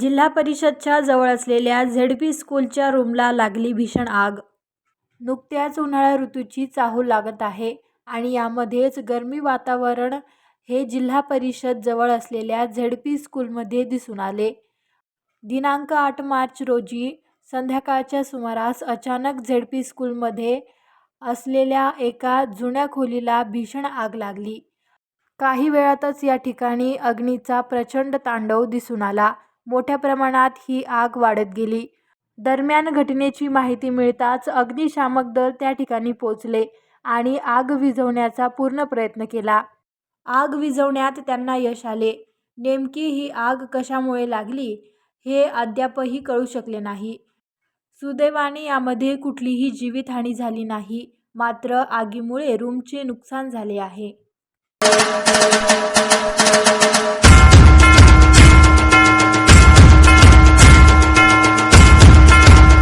जिल्हा परिषदच्या जवळ असलेल्या झेड पी स्कूलच्या रूमला लागली भीषण आग. नुकत्याच उन्हाळा ऋतूची चाहूल लागत आहे आणि यामध्येच गरमी वातावरण हे जिल्हा परिषद जवळ असलेल्या झेड पी स्कूलमध्ये दिसून आले. दिनांक आठ मार्च रोजी संध्याकाळच्या सुमारास अचानक झेड पी स्कूलमध्ये असलेल्या एका जुन्या खोलीला भीषण आग लागली. काही वेळातच या ठिकाणी अग्नीचा प्रचंड तांडव दिसून आला. मोठ्या प्रमाणात ही आग वाढत गेली. दरम्यान घटनेची माहिती मिळताच अग्निशामक दल त्या ठिकाणी पोचले आणि आग विझवण्याचा पूर्ण प्रयत्न केला. आग विझवण्यात त्यांना यश आले. नेमकी ही आग कशामुळे लागली हे अद्यापही कळू शकले नाही. सुदैवाने यामध्ये कुठलीही जीवितहानी झाली नाही मात्र आगीमुळे रूमचे नुकसान झाले आहे.